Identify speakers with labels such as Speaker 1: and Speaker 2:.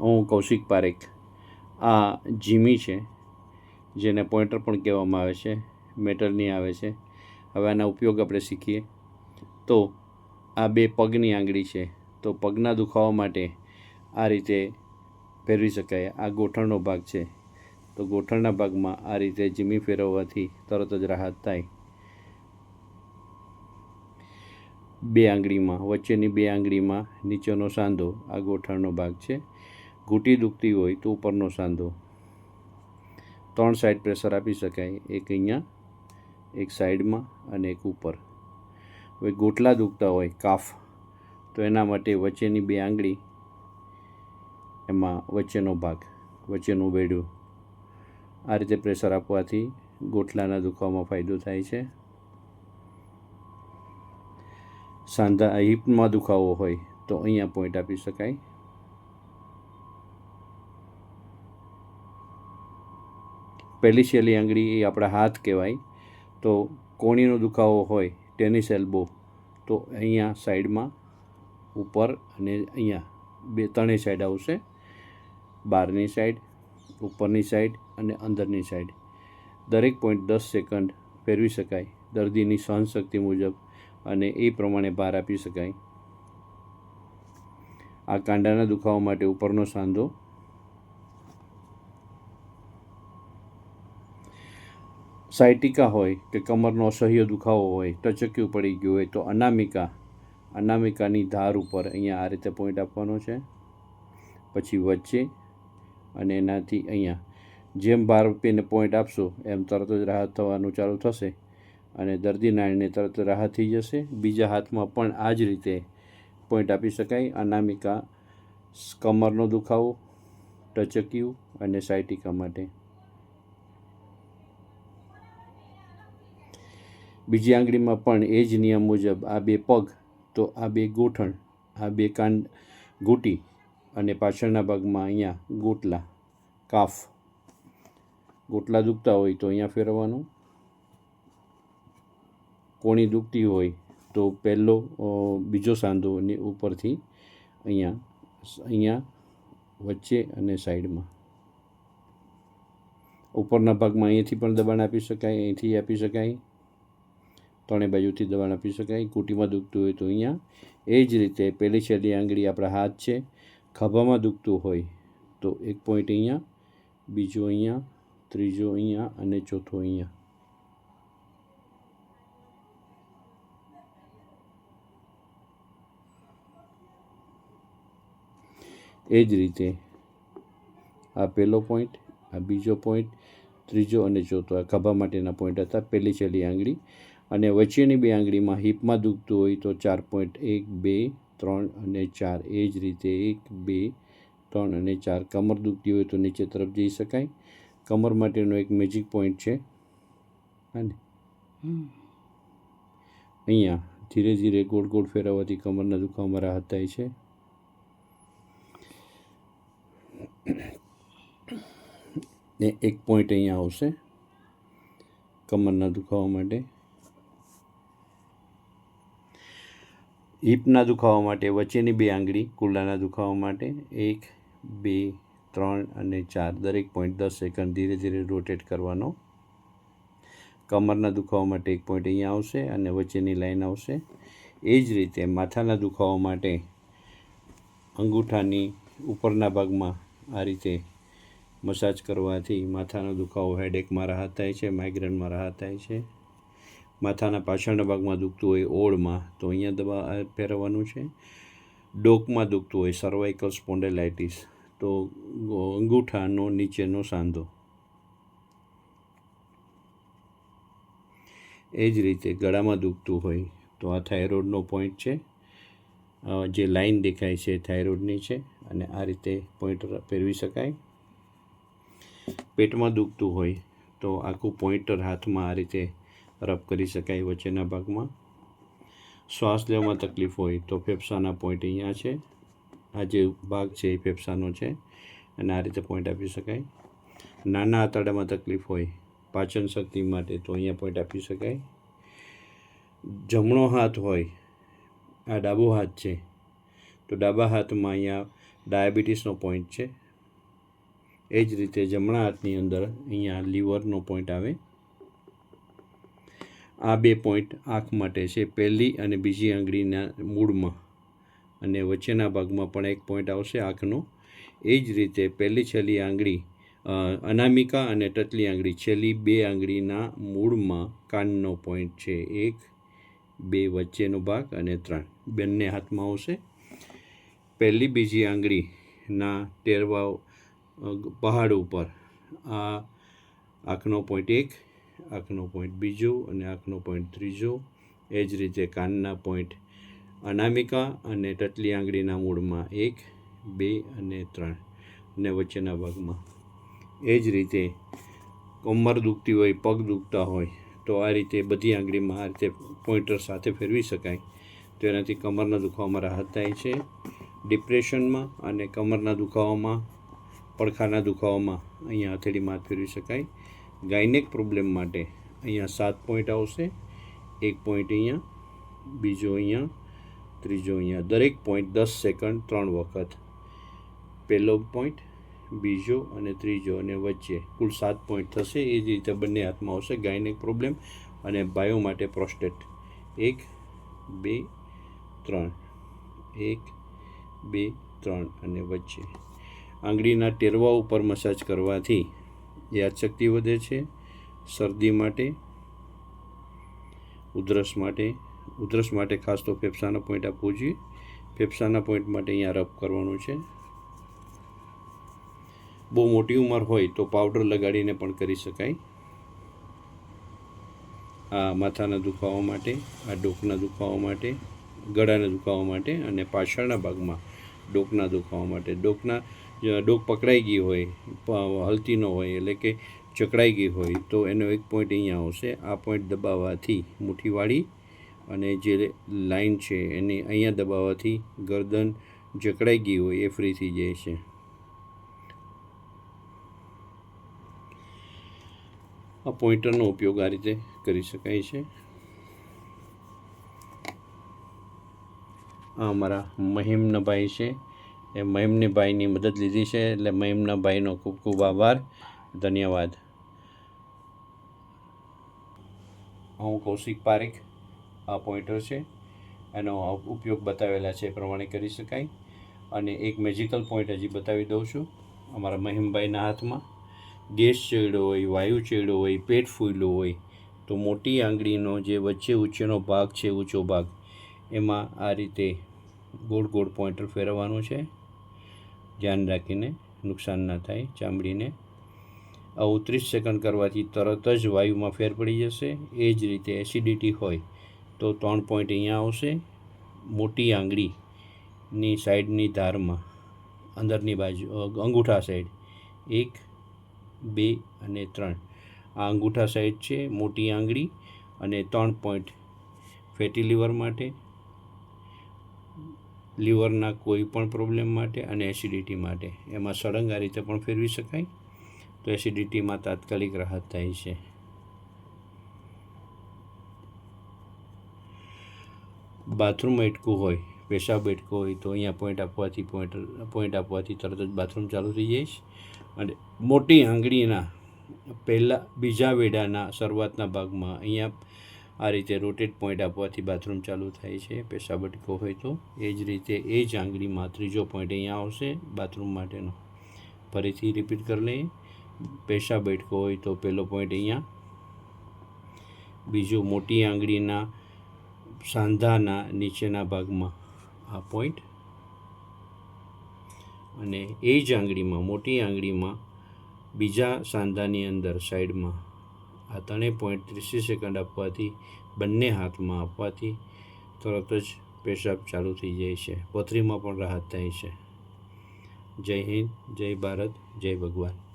Speaker 1: હું કૌશિક પારેખ. આ જીમી છે, જેને પોઈન્ટર પણ કહેવામાં આવે છે મેટલની આવે છે. હવે આના ઉપયોગ આપણે શીખીએ. તો આ બે પગની આંગળી છે, તો પગના દુખાવા માટે આ રીતે ફેરવી શકાય. આ ગોઠણનો ભાગ છે, તો ગોઠણના ભાગમાં આ રીતે જીમી ફેરવવાથી તરત જ રાહત થાય. બે આંગળીમાં, વચ્ચેની બે આંગળીમાં નીચેનો સાંધો આ ગોઠણનો ભાગ છે. ઘૂંટી દુખતી હોય તો ઉપરનો સાંધો. ત્રણ સાઈડ પ્રેશર આપી શકાય. એક અહીંયા, એક સાઈડમાં અને એક ઉપર. હવે ગોટલા દુખતા હોય, કાફ, તો એના માટે વચ્ચેની બે આંગળી, એમાં વચ્ચેનો ભાગ, વચ્ચેનું બેડું આ રીતે પ્રેશર આપવાથી ગોટલાના દુખાવામાં ફાયદો થાય છે. સાંધા હિપમાં દુખાવો હોય તો અહીંયા પોઈન્ટ આપી શકાય. પહેલી છેલ્લી આંગળી એ આપણા હાથ કહેવાય. તો કોણીનો દુખાવો હોય, ટેનિસ એલ્બો, તો અહીંયા સાઈડમાં ઉપર અને અહીંયા બે ત્રણેય સાઈડ આવશે. બહારની સાઈડ, ઉપરની સાઈડ અને અંદરની સાઈડ. દરેક પોઈન્ટ દસ સેકન્ડ ફેરવી શકાય, દર્દીની સહનશક્તિ મુજબ, અને એ પ્રમાણે ભાર આપી શકાય. આ કાંડાના દુખાવા માટે ઉપરનો સાંધો સાયટિકા હોય કે કમરનો અસહ્ય દુખાવો હોય, ટચક્યું પડી ગયું હોય, તો અનામિકા, અનામિકાની ધાર ઉપર અહીંયા આ રીતે પોઈન્ટ આપવાનો છે. પછી વચ્ચે અને એનાથી અહીંયા. જેમ બાર રૂપિયાને પોઈન્ટ આપશો, એમ તરત જ રાહત થવાનું ચાલુ થશે અને દર્દી નાળીને તરત રાહત થઈ જશે. બીજા હાથમાં પણ આ જ રીતે પોઈન્ટ આપી શકાય. અનામિકા કમરનો દુખાવો, ટચક્યું અને સાયટિકા માટે. બીજી આંગળીમાં પણ એ જ નિયમ મુજબ આ બે પગ, તો આ બે ગોઠણ, આ બે કાંડ ગોટી અને પાછળના ભાગમાં અહીંયા ગોટલા, કાફ. ગોટલા દુખતા હોય તો અહીંયા ફેરવવાનું. કોણી દુખતી હોય તો પહેલો બીજો સાંધો ને ઉપરથી અહીંયા અહીંયા વચ્ચે અને સાઈડમાં. ઉપરના ભાગમાં અહીંયાથી પણ દબાણ આપી શકાય, અહીંથી આપી શકાય. ત્રણેય બાજુથી દબાણ આપી શકાય. કુટીમાં દુખતું હોય તો અહીંયા. એ જ રીતે પહેલી છેલ્લી આંગળી આપણા હાથ છે. ખભામાં દુખતું હોય તો એક પોઈન્ટ અહીંયા, બીજો અહીંયા, ત્રીજો અહીંયા અને ચોથો અહીંયા. એ જ રીતે આ પહેલો પોઈન્ટ, આ બીજો પોઈન્ટ, ત્રીજો અને ચોથો આ ખભા માટેના પોઈન્ટ હતા. પહેલી છેલ્લી આંગળી અને વચ્ચેની બે આંગળીમાં હિપમાં દુખતું હોય તો ચાર પોઈન્ટ એક બે ત્રણ અને ચાર. એ જ રીતે એક, બે, ત્રણ અને ચાર. કમર દુખતી હોય તો નીચે તરફ જઈ શકાય. કમર માટેનો એક મેજિક પોઈન્ટ છે. અને અહીંયા ધીરે ધીરે ગોળ ગોળ ફેરવવાથી કમરના દુખાવામાં રાહત થાય છે. ને એક પોઈન્ટ અહીંયા આવશે કમરના દુખાવા માટે. હિપના દુખાવા માટે, વચ્ચેની બે આંગળી, કુલ્લાના દુખાવા માટે, એક, બે, ત્રણ અને ચાર, દરેક પોઈન્ટ દસ સેકન્ડ ધીરે ધીરે રોટેટ કરવાનો. કમરના દુખાવા માટે એક પોઈન્ટ અહીંયા આવશે અને વચ્ચેની લાઈન આવશે. એ જ રીતે માથાના દુખાવા માટે અંગૂઠાની ઉપરના ભાગમાં આ રીતે મસાજ કરવાથી માથાનો દુખાવો હેડેકમાં રાહત થાય છે માઇગ્રેનમાં રાહત થાય છે. માથાના પાછળના ભાગમાં દુખતું હોય ઓળમાં, તો અહીંયા દવા ફેરવવાનું છે. ડોકમાં દુખતું હોય સર્વાઇકલ સ્પોન્ડેલાઇટિસ તો અંગૂઠાનો નીચેનો સાંધો. એ જ રીતે ગળામાં દુખતું હોય, તો આ થાઇરોઇડનો પોઈન્ટ છે. જે લાઈન દેખાય છે થાઇરોઇડની છે, અને આ રીતે પોઈન્ટ ફેરવી શકાય. પેટમાં દુખતું હોય, તો આખું પોઈન્ટર હાથમાં આ રીતે રબ કરી શકાય વચ્ચેના ભાગમાં. શ્વાસ લેવામાં તકલીફ હોય તો ફેફસાના પોઈન્ટ અહીંયા છે. આ જે ભાગ છે એ ફેફસાનો છે અને આ રીતે પોઈન્ટ આપી શકાય. નાના આંતરડામાં તકલીફ હોય પાચન શક્તિ માટે તો અહીંયા પોઈન્ટ આપી શકાય. જમણો હાથ હોય, આ ડાબો હાથ છે, તો ડાબા હાથમાં અહીંયા ડાયાબિટીસનો પોઈન્ટ છે. એ જ રીતે જમણા હાથની અંદર અહીંયા લીવરનો પોઈન્ટ આવે. આ બે પોઈન્ટ આંખ માટે છે. પહેલી અને બીજી આંગળીના મૂળમાં અને વચ્ચેના ભાગમાં પણ એક પોઈન્ટ આવશે આંખનો. એ જ રીતે પહેલી છેલ્લી આંગળી અનામિકા અને ટચલી આંગળી, છેલ્લી બે આંગળીના મૂળમાં કાનનો પોઈન્ટ છે. એક, બે વચ્ચેનો ભાગ અને ત્રણ. બંને હાથમાં આવશે. પહેલી બીજી આંગળીના ટેરવા પહાડ ઉપર. આ આંખનો પોઈન્ટ એક આંખનો પોઈન્ટ બીજો અને આંખનો પોઈન્ટ ત્રીજો. એ જ રીતે કાનના પોઈન્ટ અનામિકા અને ટટલી આંગળીના મૂળમાં એક, બે અને ત્રણ અને વચ્ચેના ભાગમાં. એ જ રીતે કમર દુખતી હોય, પગ દુખતા હોય, તો આ રીતે બધી આંગળીમાં આ રીતે પોઈન્ટર સાથે ફેરવી શકાય. તો એનાથી કમરના દુખાવામાં રાહત થાય છે. ડિપ્રેશનમાં અને કમરના દુખાવામાં, પડખાના દુખાવામાં અહીંયા હથેળીમાં હાથ ફેરવી શકાય. ગાયનેક પ્રોબ્લેમ માટે અહીંયા સાત પોઈન્ટ આવશે. એક પોઈન્ટ અહીંયા, બીજો અહીંયા, ત્રીજો અહીંયા. દરેક પોઈન્ટ દસ સેકન્ડ ત્રણ વખત. પહેલો પોઈન્ટ બીજો અને ત્રીજો અને વચ્ચે. કુલ સાત પોઈન્ટ થશે. એ જ રીતે બંને હાથમાં આવશે. ગાયનેક પ્રોબ્લેમ અને બાયો માટે પ્રોસ્ટેટ એક, બે, ત્રણ. એક, બે, ત્રણ અને વચ્ચે. આંગળીના ટેરવા ઉપર મસાજ કરવાથી યાદશક્તિ વધે છે. શરદી માટે, ઉધરસ માટે ઉધરસ માટે ખાસ તો ફેફસાના પોઈન્ટ આપવો જોઈએ. ફેફસાના પોઈન્ટ માટે અહીંયા રબ કરવાનું છે. બહુ મોટી ઉંમર હોય તો પાવડર લગાડીને પણ કરી શકાય. આ માથાના દુખાવા માટે, આ ડોકના દુખાવા માટે, ગળાના દુખાવા માટે અને પાછળના ભાગમાં ડોકના દુખાવા માટે. ડોકના ડોક પકડાઈ ગઈ હોય હલતી ન હોય, એટલે કે જકડાઈ ગઈ હોય, તો એનો એક પોઈન્ટ અહીંયા આવશે. આ પોઈન્ટ દબાવવાથી મુઠ્ઠીવાળી અને જે લાઈન છે એને અહીંયા દબાવવાથી ગરદન જકડાઈ ગઈ હોય, એ ફ્રી થઈ જાય છે. આ પોઈન્ટરનો ઉપયોગ આ રીતે કરી શકાય છે. આ અમારા મહિમના ભાઈ છે. એ મહિમની ભાઈની મદદ લીધી છે, એટલે મહિમના ભાઈનો ખૂબ ખૂબ આભાર. ધન્યવાદ. હું કૌશિક પારેખ, આ પોઈન્ટર છે. એનો ઉપયોગ બતાવેલા છે એ પ્રમાણે કરી શકાય. અને એક મેજિકલ પોઈન્ટ હજી બતાવી દઉં છું. અમારા મહિમભાઈના હાથમાં ગેસ ચેડો હોય, વાયુ ચેડો હોય, પેટ ફૂલ્યું હોય, તો મોટી આંગળીનો જે વચ્ચે ઊંચેનો ભાગ છે, ઊંચો ભાગ, એમાં આ રીતે ગોળ ગોળ પોઈન્ટર ફેરવવાનું છે. ધ્યાન રાખીને નુકસાન ના થાય, ચામડીને. આવું ત્રીસ સેકન્ડ કરવાથી તરત જ વાયુમાં ફેર પડી જશે. એ જ રીતે એસિડિટી હોય તો ત્રણ પોઈન્ટ અહીંયા આવશે. મોટી આંગળીની સાઈડની ધારમાં, અંદરની બાજુ અંગૂઠા સાઈડ. એક, બે અને ત્રણ. આ અંગૂઠા સાઈડ છે, મોટી આંગળી અને ત્રણ પોઈન્ટ ફેટી લીવર માટે. લીવરના કોઈ પણ પ્રોબ્લેમ માટે અને એસિડિટી માટે. એમાં સળંગ આ રીતે પણ ફેરવી શકાય. તો એસિડિટીમાં તાત્કાલિક રાહત થાય છે. બાથરૂમ એટકું હોય, પેશાબ એટકો હોય, તો અહીંયા પોઈન્ટ આપવાથી પોઈન્ટ પોઈન્ટ આપવાથી તરત જ બાથરૂમ ચાલુ થઈ જાય છે. અને મોટી આંગળીના પહેલાં બીજા વેડાના શરૂઆતના ભાગમાં અહીંયા આ રીતે રોટેટ પોઈન્ટ આપવાથી બાથરૂમ ચાલુ થાય છે, પેશાબ અટકો હોય તો. એ જ રીતે એ જ આંગળીમાં ત્રીજો પોઈન્ટ અહીંયા આવશે બાથરૂમ માટેનો. ફરીથી રિપીટ કરી લઈએ. પેશાબ અટકો હોય તો પહેલો પોઈન્ટ અહીંયા. બીજો મોટી આંગળીના સાંધાના નીચેના ભાગમાં આ પોઈન્ટ અને એ જ આંગળીમાં, મોટી આંગળીમાં બીજા સાંધાની અંદર સાઈડમાં આ ત્રણેય પોઈન્ટ ત્રીસી સેકન્ડ આપવાથી બંને હાથમાં આપવાથી તરત જ પેશાબ ચાલુ થઈ જાય છે. પથરીમાં પણ રાહત થાય છે. જય હિન્દ, જય ભારત, જય ભગવાન.